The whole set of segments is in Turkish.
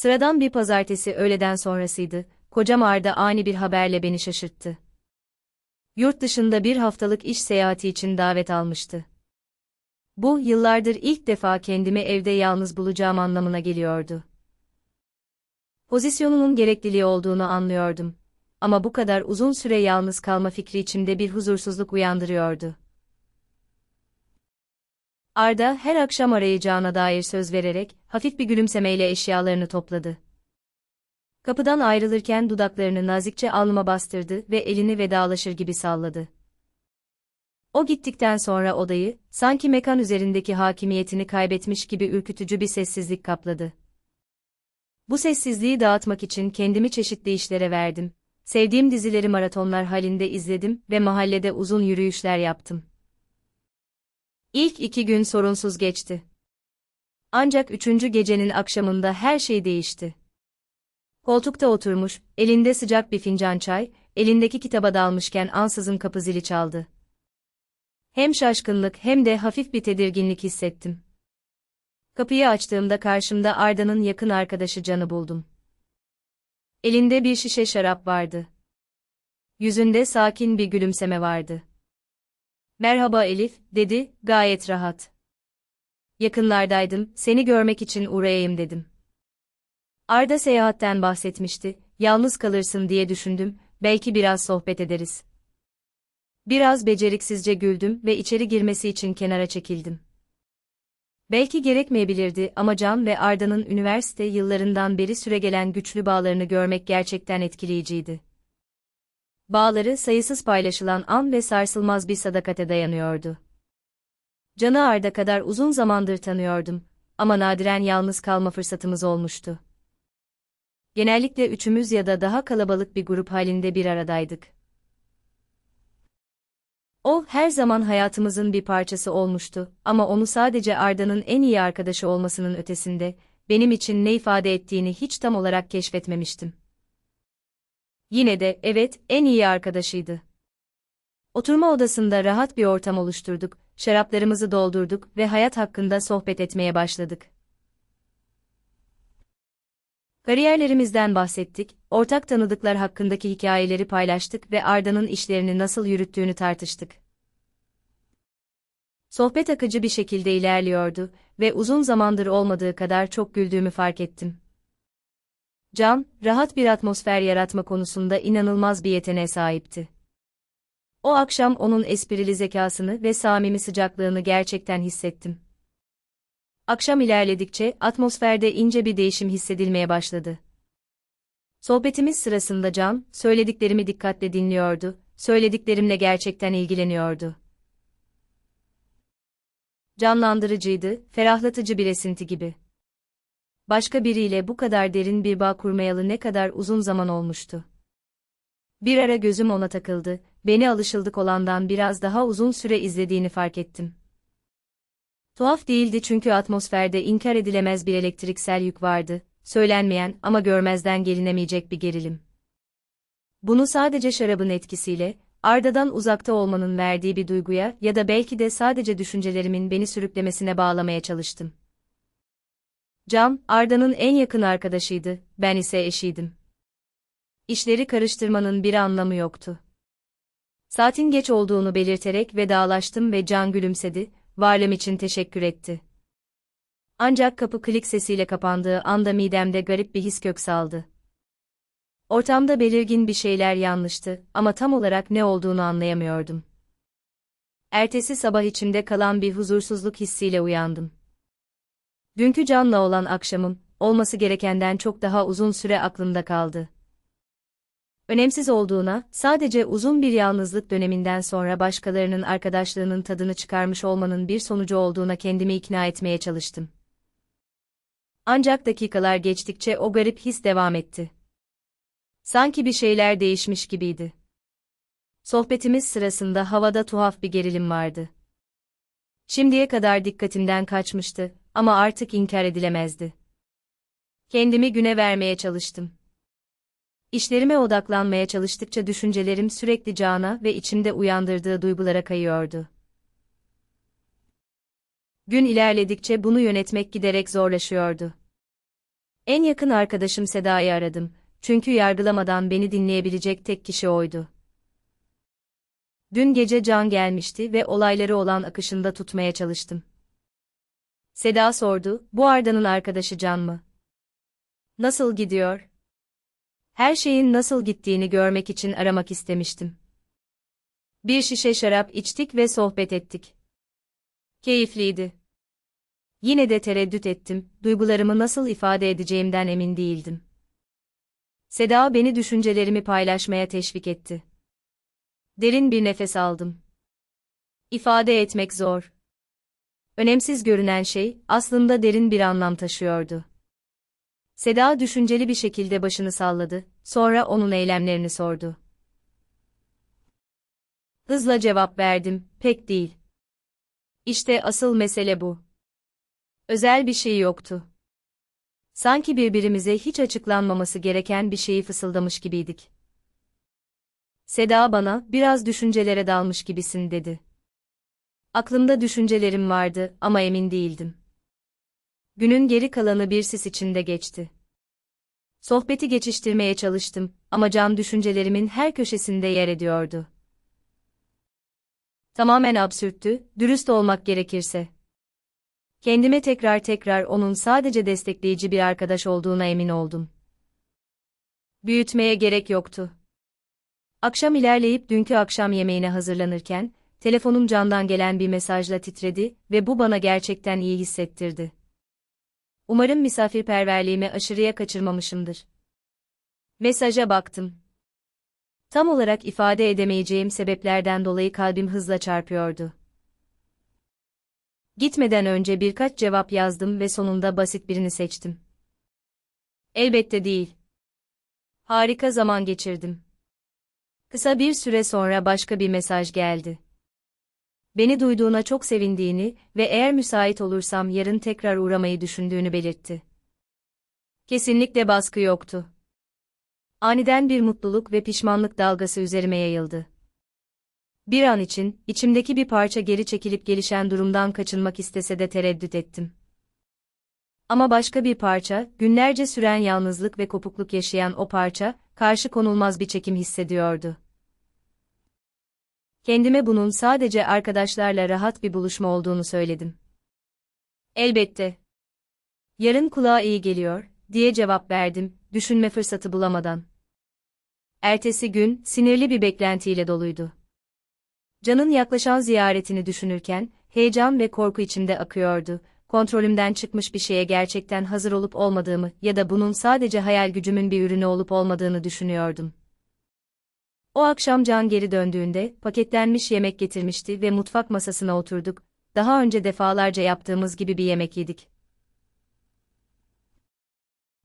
Sıradan bir pazartesi öğleden sonrasıydı, kocam Arda ani bir haberle beni şaşırttı. Yurt dışında bir haftalık iş seyahati için davet almıştı. Bu, yıllardır ilk defa kendimi evde yalnız bulacağım anlamına geliyordu. Pozisyonunun gerekliliği olduğunu anlıyordum. Ama bu kadar uzun süre yalnız kalma fikri içimde bir huzursuzluk uyandırıyordu. Arda her akşam arayacağına dair söz vererek, hafif bir gülümsemeyle eşyalarını topladı. Kapıdan ayrılırken dudaklarını nazikçe alnıma bastırdı ve elini vedalaşır gibi salladı. O gittikten sonra odayı, sanki mekan üzerindeki hakimiyetini kaybetmiş gibi ürkütücü bir sessizlik kapladı. Bu sessizliği dağıtmak için kendimi çeşitli işlere verdim. Sevdiğim dizileri maratonlar halinde izledim ve mahallede uzun yürüyüşler yaptım. İlk iki gün sorunsuz geçti. Ancak üçüncü gecenin akşamında her şey değişti. Koltukta oturmuş, elinde sıcak bir fincan çay, elindeki kitaba dalmışken ansızın kapı zili çaldı. Hem şaşkınlık hem de hafif bir tedirginlik hissettim. Kapıyı açtığımda karşımda Arda'nın yakın arkadaşı Can'ı buldum. Elinde bir şişe şarap vardı. Yüzünde sakin bir gülümseme vardı. Merhaba Elif, dedi, gayet rahat. Yakınlardaydım, seni görmek için uğrayayım dedim. Arda seyahatten bahsetmişti, yalnız kalırsın diye düşündüm, belki biraz sohbet ederiz. Biraz beceriksizce güldüm ve içeri girmesi için kenara çekildim. Belki gerekmeyebilirdi ama Can ve Arda'nın üniversite yıllarından beri süregelen güçlü bağlarını görmek gerçekten etkileyiciydi. Bağları sayısız paylaşılan an ve sarsılmaz bir sadakate dayanıyordu. Can'ı Arda kadar uzun zamandır tanıyordum ama nadiren yalnız kalma fırsatımız olmuştu. Genellikle üçümüz ya da daha kalabalık bir grup halinde bir aradaydık. O, her zaman hayatımızın bir parçası olmuştu ama onu sadece Arda'nın en iyi arkadaşı olmasının ötesinde, benim için ne ifade ettiğini hiç tam olarak keşfetmemiştim. Yine de, evet, en iyi arkadaşıydı. Oturma odasında rahat bir ortam oluşturduk, şaraplarımızı doldurduk ve hayat hakkında sohbet etmeye başladık. Kariyerlerimizden bahsettik, ortak tanıdıklar hakkındaki hikayeleri paylaştık ve Arda'nın işlerini nasıl yürüttüğünü tartıştık. Sohbet akıcı bir şekilde ilerliyordu ve uzun zamandır olmadığı kadar çok güldüğümü fark ettim. Can, rahat bir atmosfer yaratma konusunda inanılmaz bir yeteneğe sahipti. O akşam onun esprili zekasını ve samimi sıcaklığını gerçekten hissettim. Akşam ilerledikçe atmosferde ince bir değişim hissedilmeye başladı. Sohbetimiz sırasında Can, söylediklerimi dikkatle dinliyordu, söylediklerimle gerçekten ilgileniyordu. Canlandırıcıydı, ferahlatıcı bir esinti gibi. Başka biriyle bu kadar derin bir bağ kurmayalı ne kadar uzun zaman olmuştu. Bir ara gözüm ona takıldı, beni alışıldık olandan biraz daha uzun süre izlediğini fark ettim. Tuhaf değildi çünkü atmosferde inkar edilemez bir elektriksel yük vardı, söylenmeyen ama görmezden gelinemeyecek bir gerilim. Bunu sadece şarabın etkisiyle, Arda'dan uzakta olmanın verdiği bir duyguya ya da belki de sadece düşüncelerimin beni sürüklemesine bağlamaya çalıştım. Can, Arda'nın en yakın arkadaşıydı, ben ise eşiydim. İşleri karıştırmanın bir anlamı yoktu. Saatin geç olduğunu belirterek vedalaştım ve Can gülümsedi, varlığım için teşekkür etti. Ancak kapı klik sesiyle kapandığı anda midemde garip bir his kök saldı. Ortamda belirgin bir şeyler yanlıştı ama tam olarak ne olduğunu anlayamıyordum. Ertesi sabah içimde kalan bir huzursuzluk hissiyle uyandım. Dünkü Can'la olan akşamım, olması gerekenden çok daha uzun süre aklımda kaldı. Önemsiz olduğuna, sadece uzun bir yalnızlık döneminden sonra başkalarının arkadaşlığının tadını çıkarmış olmanın bir sonucu olduğuna kendimi ikna etmeye çalıştım. Ancak dakikalar geçtikçe o garip his devam etti. Sanki bir şeyler değişmiş gibiydi. Sohbetimiz sırasında havada tuhaf bir gerilim vardı. Şimdiye kadar dikkatimden kaçmıştı ama artık inkar edilemezdi. Kendimi güne vermeye çalıştım. İşlerime odaklanmaya çalıştıkça düşüncelerim sürekli Can'a ve içimde uyandırdığı duygulara kayıyordu. Gün ilerledikçe bunu yönetmek giderek zorlaşıyordu. En yakın arkadaşım Seda'yı aradım. Çünkü yargılamadan beni dinleyebilecek tek kişi oydu. Dün gece Can gelmişti ve olayları olan akışında tutmaya çalıştım. Seda sordu, bu Arda'nın arkadaşı Can mı? Nasıl gidiyor? Her şeyin nasıl gittiğini görmek için aramak istemiştim. Bir şişe şarap içtik ve sohbet ettik. Keyifliydi. Yine de tereddüt ettim, duygularımı nasıl ifade edeceğimden emin değildim. Seda beni düşüncelerimi paylaşmaya teşvik etti. Derin bir nefes aldım. İfade etmek zor. Önemsiz görünen şey, aslında derin bir anlam taşıyordu. Seda düşünceli bir şekilde başını salladı, sonra onun eylemlerini sordu. Hızla cevap verdim, pek değil. İşte asıl mesele bu. Özel bir şey yoktu. Sanki birbirimize hiç açıklanmaması gereken bir şeyi fısıldamış gibiydik. Seda bana, biraz düşüncelere dalmış gibisin dedi. Aklımda düşüncelerim vardı ama emin değildim. Günün geri kalanı bir sis içinde geçti. Sohbeti geçiştirmeye çalıştım ama Can düşüncelerimin her köşesinde yer ediyordu. Tamamen absürttü, dürüst olmak gerekirse. Kendime tekrar tekrar onun sadece destekleyici bir arkadaş olduğuna emin oldum. Büyütmeye gerek yoktu. Akşam ilerleyip dünkü akşam yemeğine hazırlanırken, telefonum Can'dan gelen bir mesajla titredi ve bu bana gerçekten iyi hissettirdi. Umarım misafirperverliğimi aşırıya kaçırmamışımdır. Mesaja baktım. Tam olarak ifade edemeyeceğim sebeplerden dolayı kalbim hızla çarpıyordu. Gitmeden önce birkaç cevap yazdım ve sonunda basit birini seçtim. Elbette değil. Harika zaman geçirdim. Kısa bir süre sonra başka bir mesaj geldi. Beni duyduğuna çok sevindiğini ve eğer müsait olursam yarın tekrar uğramayı düşündüğünü belirtti. Kesinlikle baskı yoktu. Aniden bir mutluluk ve pişmanlık dalgası üzerime yayıldı. Bir an için, içimdeki bir parça geri çekilip gelişen durumdan kaçınmak istese de tereddüt ettim. Ama başka bir parça, günlerce süren yalnızlık ve kopukluk yaşayan o parça, karşı konulmaz bir çekim hissediyordu. Kendime bunun sadece arkadaşlarla rahat bir buluşma olduğunu söyledim. Elbette. Yarın kulağa iyi geliyor, diye cevap verdim, düşünme fırsatı bulamadan. Ertesi gün, sinirli bir beklentiyle doluydu. Can'ın yaklaşan ziyaretini düşünürken, heyecan ve korku içimde akıyordu, kontrolümden çıkmış bir şeye gerçekten hazır olup olmadığımı ya da bunun sadece hayal gücümün bir ürünü olup olmadığını düşünüyordum. O akşam Can geri döndüğünde, paketlenmiş yemek getirmişti ve mutfak masasına oturduk, daha önce defalarca yaptığımız gibi bir yemek yedik.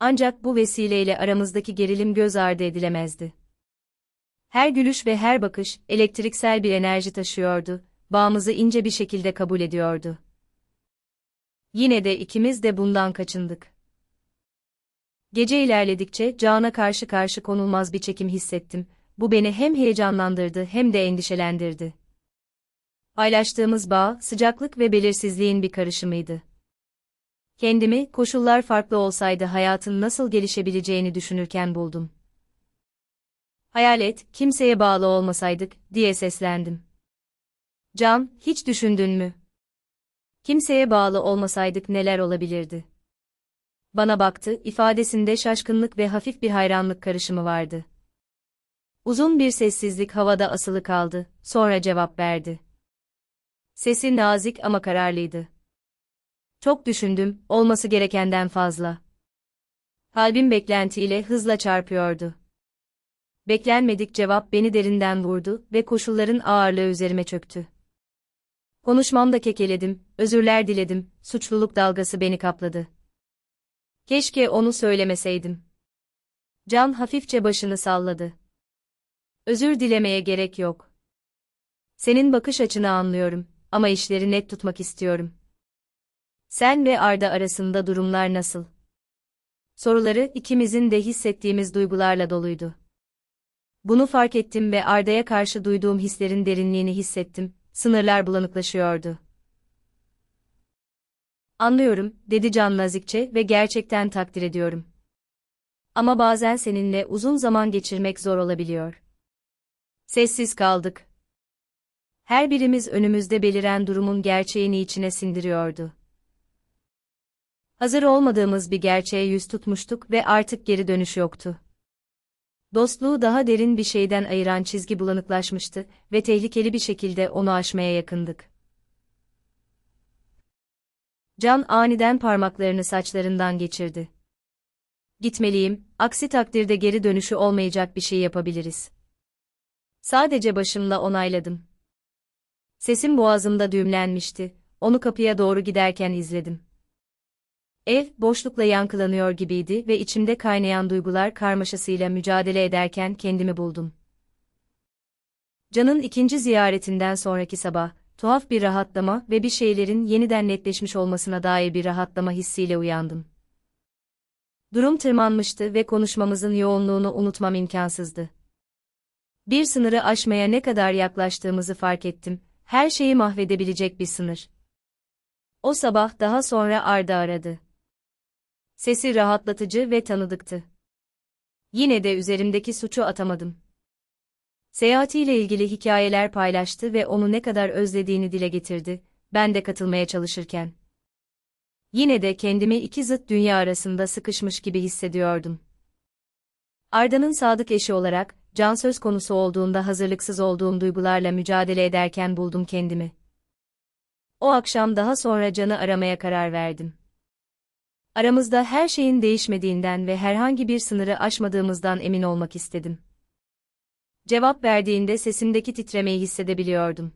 Ancak bu vesileyle aramızdaki gerilim göz ardı edilemezdi. Her gülüş ve her bakış, elektriksel bir enerji taşıyordu, bağımızı ince bir şekilde kabul ediyordu. Yine de ikimiz de bundan kaçındık. Gece ilerledikçe Can'a karşı karşı konulmaz bir çekim hissettim, bu beni hem heyecanlandırdı hem de endişelendirdi. Paylaştığımız bağ, sıcaklık ve belirsizliğin bir karışımıydı. Kendimi, koşullar farklı olsaydı hayatın nasıl gelişebileceğini düşünürken buldum. Hayal et, kimseye bağlı olmasaydık, diye seslendim. Can, hiç düşündün mü? Kimseye bağlı olmasaydık neler olabilirdi? Bana baktı, ifadesinde şaşkınlık ve hafif bir hayranlık karışımı vardı. Uzun bir sessizlik havada asılı kaldı, sonra cevap verdi. Sesi nazik ama kararlıydı. Çok düşündüm, olması gerekenden fazla. Kalbim beklentiyle hızla çarpıyordu. Beklenmedik cevap beni derinden vurdu ve koşulların ağırlığı üzerime çöktü. Konuşmamda kekeledim, özürler diledim, suçluluk dalgası beni kapladı. Keşke onu söylemeseydim. Can hafifçe başını salladı. Özür dilemeye gerek yok. Senin bakış açını anlıyorum ama işleri net tutmak istiyorum. Sen ve Arda arasında durumlar nasıl? Soruları ikimizin de hissettiğimiz duygularla doluydu. Bunu fark ettim ve Arda'ya karşı duyduğum hislerin derinliğini hissettim, sınırlar bulanıklaşıyordu. Anlıyorum, dedi Can nazikçe ve gerçekten takdir ediyorum. Ama bazen seninle uzun zaman geçirmek zor olabiliyor. Sessiz kaldık. Her birimiz önümüzde beliren durumun gerçeğini içine sindiriyordu. Hazır olmadığımız bir gerçeğe yüz tutmuştuk ve artık geri dönüş yoktu. Dostluğu daha derin bir şeyden ayıran çizgi bulanıklaşmıştı ve tehlikeli bir şekilde onu aşmaya yakındık. Can aniden parmaklarını saçlarından geçirdi. Gitmeliyim, aksi takdirde geri dönüşü olmayacak bir şey yapabiliriz. Sadece başımla onayladım. Sesim boğazımda düğümlenmişti, onu kapıya doğru giderken izledim. Ev, boşlukla yankılanıyor gibiydi ve içimde kaynayan duygular karmaşasıyla mücadele ederken kendimi buldum. Can'ın ikinci ziyaretinden sonraki sabah, tuhaf bir rahatlama ve bir şeylerin yeniden netleşmiş olmasına dair bir rahatlama hissiyle uyandım. Durum tırmanmıştı ve konuşmamızın yoğunluğunu unutmam imkansızdı. Bir sınırı aşmaya ne kadar yaklaştığımızı fark ettim, her şeyi mahvedebilecek bir sınır. O sabah daha sonra Arda aradı. Sesi rahatlatıcı ve tanıdıktı. Yine de üzerimdeki suçu atamadım. Seyahatiyle ilgili hikayeler paylaştı ve onu ne kadar özlediğini dile getirdi, ben de katılmaya çalışırken. Yine de kendimi iki zıt dünya arasında sıkışmış gibi hissediyordum. Arda'nın sadık eşi olarak, can söz konusu olduğunda hazırlıksız olduğum duygularla mücadele ederken buldum kendimi. O akşam daha sonra Can'ı aramaya karar verdim. Aramızda her şeyin değişmediğinden ve herhangi bir sınırı aşmadığımızdan emin olmak istedim. Cevap verdiğinde sesimdeki titremeyi hissedebiliyordum.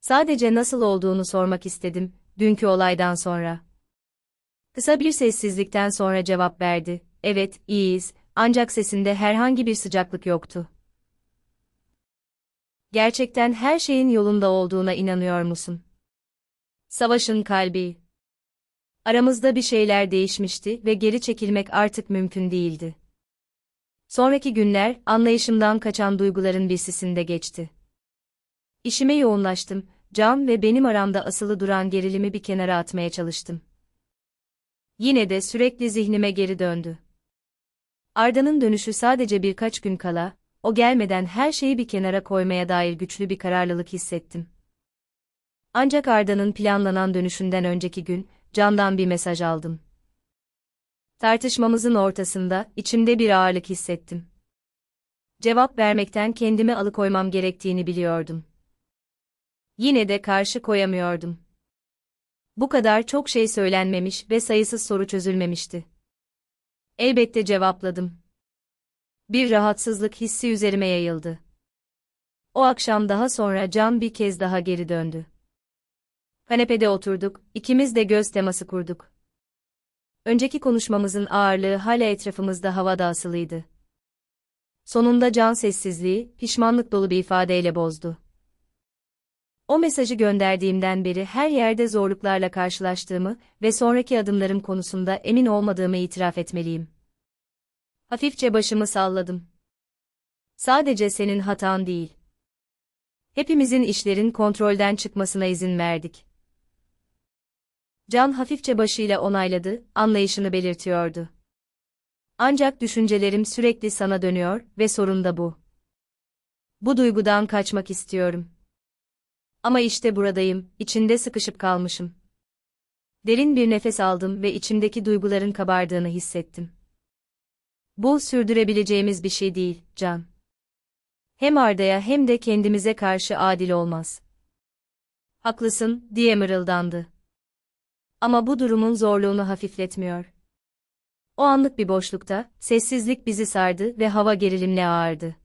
Sadece nasıl olduğunu sormak istedim, dünkü olaydan sonra. Kısa bir sessizlikten sonra cevap verdi, evet, iyiyiz, ancak sesinde herhangi bir sıcaklık yoktu. Gerçekten her şeyin yolunda olduğuna inanıyor musun? Savaşın kalbi. Aramızda bir şeyler değişmişti ve geri çekilmek artık mümkün değildi. Sonraki günler, anlayışımdan kaçan duyguların bir sisinde geçti. İşime yoğunlaştım, Can ve benim aramda asılı duran gerilimi bir kenara atmaya çalıştım. Yine de sürekli zihnime geri döndü. Arda'nın dönüşü sadece birkaç gün kala, o gelmeden her şeyi bir kenara koymaya dair güçlü bir kararlılık hissettim. Ancak Arda'nın planlanan dönüşünden önceki gün, Can'dan bir mesaj aldım. Tartışmamızın ortasında, içimde bir ağırlık hissettim. Cevap vermekten kendimi alıkoymam gerektiğini biliyordum. Yine de karşı koyamıyordum. Bu kadar çok şey söylenmemiş ve sayısız soru çözülmemişti. Elbette cevapladım. Bir rahatsızlık hissi üzerime yayıldı. O akşam daha sonra Can bir kez daha geri döndü. Kanepede oturduk, ikimiz de göz teması kurduk. Önceki konuşmamızın ağırlığı hala etrafımızda havada asılıydı. Sonunda Can sessizliği, pişmanlık dolu bir ifadeyle bozdu. O mesajı gönderdiğimden beri her yerde zorluklarla karşılaştığımı ve sonraki adımlarım konusunda emin olmadığımı itiraf etmeliyim. Hafifçe başımı salladım. Sadece senin hatan değil. Hepimizin işlerin kontrolden çıkmasına izin verdik. Can hafifçe başıyla onayladı, anlayışını belirtiyordu. Ancak düşüncelerim sürekli sana dönüyor ve sorun da bu. Bu duygudan kaçmak istiyorum. Ama işte buradayım, içinde sıkışıp kalmışım. Derin bir nefes aldım ve içimdeki duyguların kabardığını hissettim. Bu sürdürebileceğimiz bir şey değil, Can. Hem Arda'ya hem de kendimize karşı adil olmaz. Haklısın, diye mırıldandı. Ama bu durumun zorluğunu hafifletmiyor. O anlık bir boşlukta, sessizlik bizi sardı ve hava gerilimle ağırdı.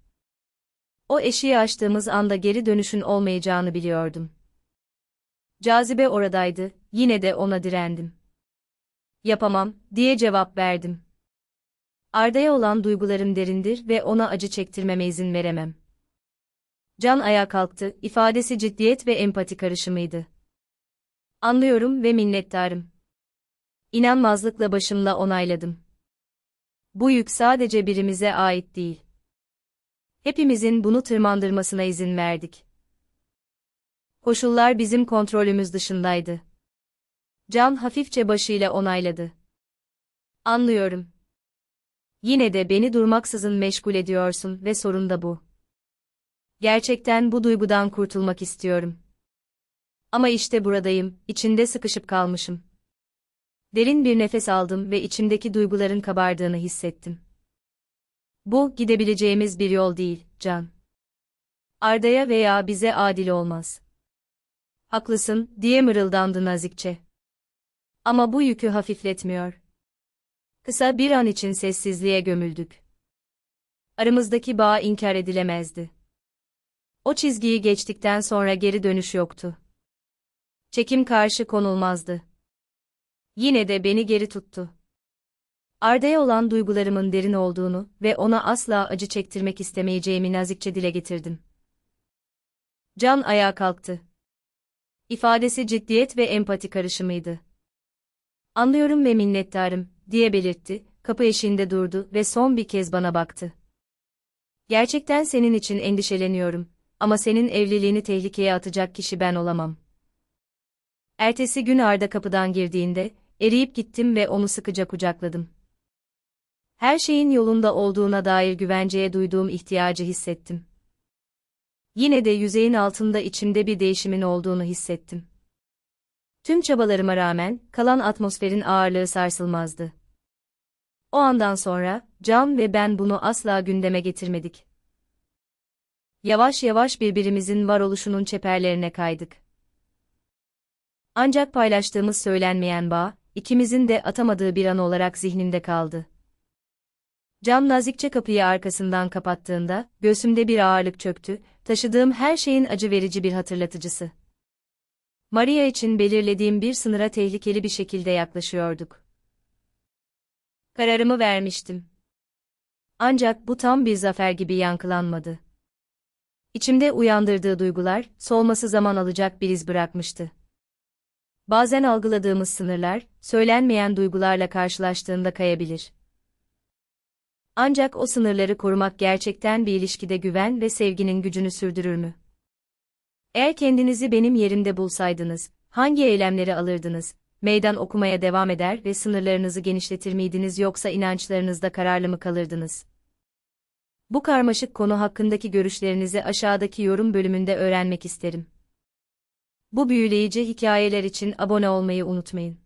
O eşiği açtığımız anda geri dönüşün olmayacağını biliyordum. Cazibe oradaydı, yine de ona direndim. Yapamam, diye cevap verdim. Arda'ya olan duygularım derindir ve ona acı çektirmeme izin veremem. Can ayağa kalktı, ifadesi ciddiyet ve empati karışımıydı. Anlıyorum ve minnettarım. İnanmazlıkla başımla onayladım. Bu yük sadece birimize ait değil. Hepimizin bunu tırmandırmasına izin verdik. Koşullar bizim kontrolümüz dışındaydı. Can hafifçe başıyla onayladı. Anlıyorum. Yine de beni durmaksızın meşgul ediyorsun ve sorun da bu. Gerçekten bu duygudan kurtulmak istiyorum. Ama işte buradayım, içinde sıkışıp kalmışım. Derin bir nefes aldım ve içimdeki duyguların kabardığını hissettim. Bu, gidebileceğimiz bir yol değil, Can. Arda'ya veya bize adil olmaz. Haklısın, diye mırıldandı nazikçe. Ama bu yükü hafifletmiyor. Kısa bir an için sessizliğe gömüldük. Aramızdaki bağ inkar edilemezdi. O çizgiyi geçtikten sonra geri dönüş yoktu. Çekim karşı konulmazdı. Yine de beni geri tuttu. Arda'ya olan duygularımın derin olduğunu ve ona asla acı çektirmek istemeyeceğimi nazikçe dile getirdim. Can ayağa kalktı. İfadesi ciddiyet ve empati karışımıydı. Anlıyorum ve minnettarım, diye belirtti, kapı eşiğinde durdu ve son bir kez bana baktı. Gerçekten senin için endişeleniyorum ama senin evliliğini tehlikeye atacak kişi ben olamam. Ertesi gün Arda kapıdan girdiğinde, eriyip gittim ve onu sıkıca kucakladım. Her şeyin yolunda olduğuna dair güvenceye duyduğum ihtiyacı hissettim. Yine de yüzeyin altında içimde bir değişimin olduğunu hissettim. Tüm çabalarıma rağmen, kalan atmosferin ağırlığı sarsılmazdı. O andan sonra, Can ve ben bunu asla gündeme getirmedik. Yavaş yavaş birbirimizin varoluşunun çeperlerine kaydık. Ancak paylaştığımız söylenmeyen bağ, ikimizin de atamadığı bir an olarak zihnimde kaldı. Can nazikçe kapıyı arkasından kapattığında, göğsümde bir ağırlık çöktü, taşıdığım her şeyin acı verici bir hatırlatıcısı. Maria için belirlediğim bir sınıra tehlikeli bir şekilde yaklaşıyorduk. Kararımı vermiştim. Ancak bu tam bir zafer gibi yankılanmadı. İçimde uyandırdığı duygular, solması zaman alacak bir iz bırakmıştı. Bazen algıladığımız sınırlar, söylenmeyen duygularla karşılaştığında kayabilir. Ancak o sınırları korumak gerçekten bir ilişkide güven ve sevginin gücünü sürdürür mü? Eğer kendinizi benim yerimde bulsaydınız, hangi eylemleri alırdınız? Meydan okumaya devam eder ve sınırlarınızı genişletir miydiniz yoksa inançlarınızda kararlı mı kalırdınız? Bu karmaşık konu hakkındaki görüşlerinizi aşağıdaki yorum bölümünde öğrenmek isterim. Bu büyüleyici hikayeler için abone olmayı unutmayın.